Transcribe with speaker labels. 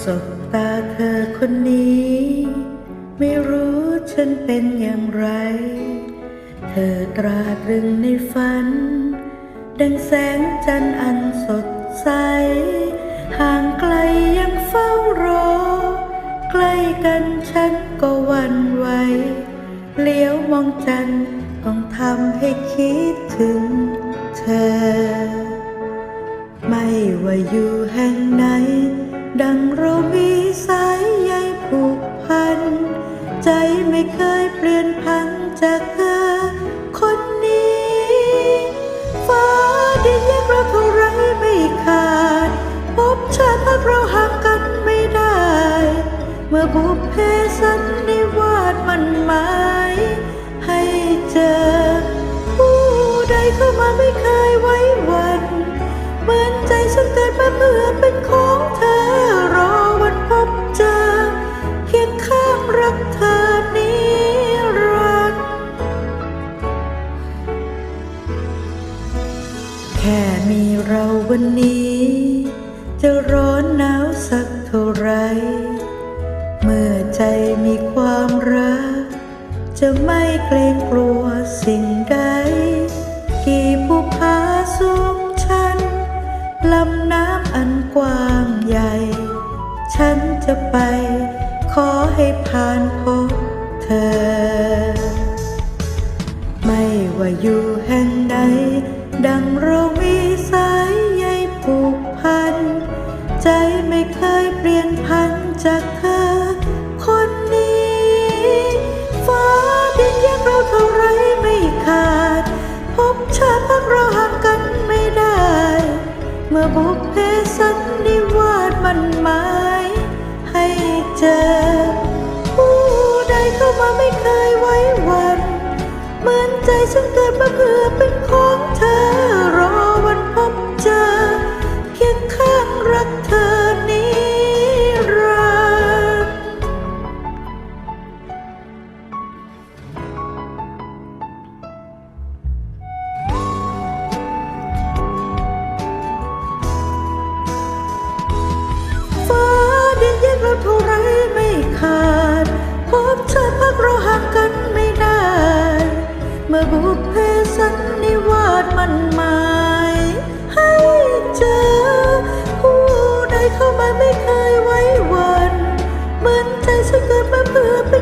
Speaker 1: สบตาเธอคนนี้ ไม่รู้ฉันเป็นอย่างไร เธอตราตรึงในฝัน ดังแสงจันทร์อันสดใส ห่างไกลยังเฝ้ารอ ใกล้กันฉันก็วันไหวเลี้ยวมองจันทร์ต้องทำให้คิดถึงเธอ ไม่ว่าอยู่แห่งไหน งเรามีสายใยผูกพัน ใจไม่เคยเปลี่ยนพันจากเธอคนนี้ ฟ้าดินแยกเราเท่าไรไม่ขาด พบชาติพักเราห่างกันไม่ได้ เมื่อบุพเพสันนิวาสมันหมายให้เจอ ผู้ใดเข้ามาไม่เคยไว้วัน เหมือนใจฉันเกิดมาเพื่อเป็นขอ แค่มีเราวันนี้ จะร้อนหนาวสักเท่าไร เมื่อใจมีความรัก จะไม่เกรงกลัวสิ่งใด กี่ผู้พาสูงชันลำน้ำอันกว้างใหญ่ ฉันจะไป ขอให้ผ่านพบเธอ ไม่ว่าอยู่แห่งใด ดังเรามีสายใยผูกพัน ใจไม่เคยเปลี่ยนพันจากเธอ คนนี้ ฟ้าดินแยกเราเท่าไรไม่ขาด พบชาติพักเราห่างกันไม่ได้ เมื่อบุพเพสันนิวาสมันหมายให้เจอ ผู้ใดเข้ามาไม่เคยไว้วัน เหมือนใจฉันเกิดมาเพื่อเป็นขอ กเราห่างกันไม่ได้ เมื่อบุพเพสันนิวาสมันหมายให้เจอ ผู้ใดเข้ามาไม่เคยไว้วัน เหมือนใจฉันเกิดมาเพื่อเป็น